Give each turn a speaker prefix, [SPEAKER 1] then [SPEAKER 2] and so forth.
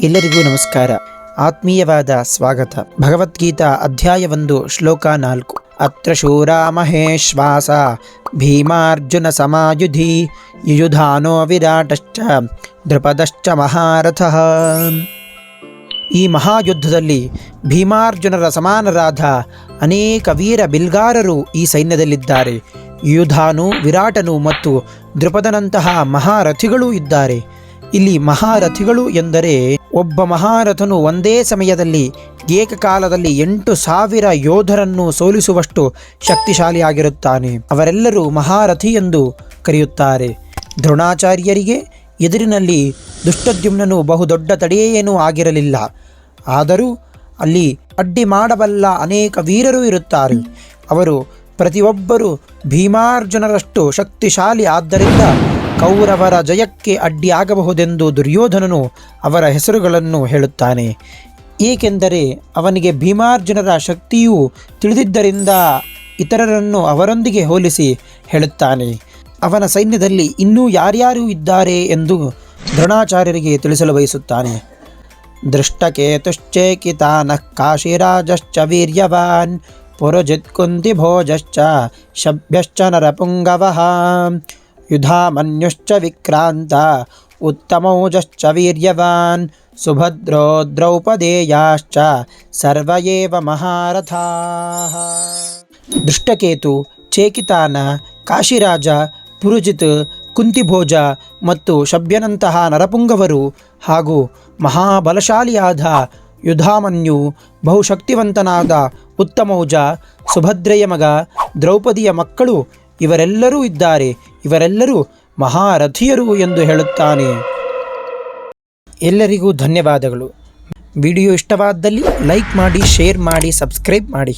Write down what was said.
[SPEAKER 1] ಎಲ್ಲರಿಗೂ ನಮಸ್ಕಾರ. ಆತ್ಮೀಯವಾದ ಸ್ವಾಗತ. ಭಗವದ್ಗೀತಾ ಅಧ್ಯಾಯವೊಂದು, ಶ್ಲೋಕ ನಾಲ್ಕು. ಅತ್ರ ಶೂರಾ ಮಹೇಶ್ವಾಸ ಭೀಮಾರ್ಜುನ ಸಮಾಯುಧಿ, ಯುಯುಧಾನೋ ವಿರಾಟಶ್ಚ ದೃಪದಶ್ಚ ಮಹಾರಥ. ಈ ಮಹಾಯುದ್ಧದಲ್ಲಿ ಭೀಮಾರ್ಜುನರ ಸಮಾನರಾದ ಅನೇಕ ವೀರ ಬಿಲ್ಗಾರರು ಈ ಸೈನ್ಯದಲ್ಲಿದ್ದಾರೆ. ಯುಧಾನು ವಿರಾಟನು ಮತ್ತು ದೃಪದನಂತಹ ಮಹಾರಥಿಗಳೂ ಇದ್ದಾರೆ. ಇಲ್ಲಿ ಮಹಾರಥಿಗಳು ಎಂದರೆ ಒಬ್ಬ ಮಹಾರಥನು ಒಂದೇ ಸಮಯದಲ್ಲಿ ಏಕಕಾಲದಲ್ಲಿ ಎಂಟು ಸಾವಿರ ಯೋಧರನ್ನು ಸೋಲಿಸುವಷ್ಟು ಶಕ್ತಿಶಾಲಿಯಾಗಿರುತ್ತಾನೆ. ಅವರೆಲ್ಲರೂ ಮಹಾರಥಿ ಎಂದು ಕರೆಯುತ್ತಾರೆ. ದ್ರೋಣಾಚಾರ್ಯರಿಗೆ ಎದುರಿನಲ್ಲಿ ದುಷ್ಟದ್ಯುಮ್ನನು ಬಹುದೊಡ್ಡ ತಡೆಯೇನೂ ಆಗಿರಲಿಲ್ಲ. ಆದರೂ ಅಲ್ಲಿ ಅಡ್ಡಿ ಮಾಡಬಲ್ಲ ಅನೇಕ ವೀರರು ಇರುತ್ತಾರೆ. ಅವರು ಪ್ರತಿಯೊಬ್ಬರು ಭೀಮಾರ್ಜುನರಷ್ಟು ಶಕ್ತಿಶಾಲಿ ಆದ್ದರಿಂದ ಕೌರವರ ಜಯಕ್ಕೆ ಅಡ್ಡಿಯಾಗಬಹುದೆಂದು ದುರ್ಯೋಧನನು ಅವರ ಹೆಸರುಗಳನ್ನು ಹೇಳುತ್ತಾನೆ. ಏಕೆಂದರೆ ಅವನಿಗೆ ಭೀಮಾರ್ಜುನರ ಶಕ್ತಿಯು ತಿಳಿದಿದ್ದರಿಂದ ಇತರರನ್ನು ಅವರೊಂದಿಗೆ ಹೋಲಿಸಿ ಹೇಳುತ್ತಾನೆ. ಅವನ ಸೈನ್ಯದಲ್ಲಿ ಇನ್ನೂ ಯಾರ್ಯಾರು ಇದ್ದಾರೆ ಎಂದು ದ್ರೋಣಾಚಾರ್ಯರಿಗೆ ತಿಳಿಸಲು ಬಯಸುತ್ತಾನೆ. ದೃಷ್ಟಕೇತುಶ್ಚೇಕಿತಾನಃ ಕಾಶಿರಾಜಶ್ಚ ವೀರ್ಯವಾನ್ ಪುರುಜಿತ್ಕುಂತಿಭೋಜಶ್ಚ ಶಭ್ಯಶ್ಚ ನರಪುಂಗವಃ ಯುಧಾಮನ್ಯುಶ್ಚ ವಿಕ್ರಾಂತ ಉತ್ತಮೌಜಶ್ಚ ವೀರ್ಯವಾನ್ ಸುಭದ್ರೋ ದ್ರೌಪದೇಯಾಶ್ಚ ಸರ್ವ ಏವ ಮಹಾರಥಾಃ ದೃಷ್ಟಕೇತು ಚೇಕಿತಾನ ಕಾಶಿರಾಜ ಪುರುಜಿತ್ ಕುಂತಿಭೋಜ ಮತ್ತು ಶಬ್ಯನಂತಹ ನರಪುಂಗವರು ಹಾಗೂ ಮಹಾಬಲಶಾಲಿಯಾದ ಯುಧಾಮನ್ಯು ಬಹುಶಕ್ತಿವಂತನಾದ ಉತ್ತಮೌಜ, ಸುಭದ್ರೆಯ ಮಗ, ದ್ರೌಪದಿಯ ಮಕ್ಕಳು ಇವರೆಲ್ಲರೂ ಇದ್ದಾರೆ, ಇವರೆಲ್ಲರೂ ಮಹಾರಥಿಯರು ಎಂದು ಹೇಳುತ್ತಾನೆ. ಎಲ್ಲರಿಗೂ ಧನ್ಯವಾದಗಳು. ವಿಡಿಯೋ ಇಷ್ಟವಾದಲ್ಲಿ ಲೈಕ್ ಮಾಡಿ, ಶೇರ್ ಮಾಡಿ, ಸಬ್ಸ್ಕ್ರೈಬ್ ಮಾಡಿ.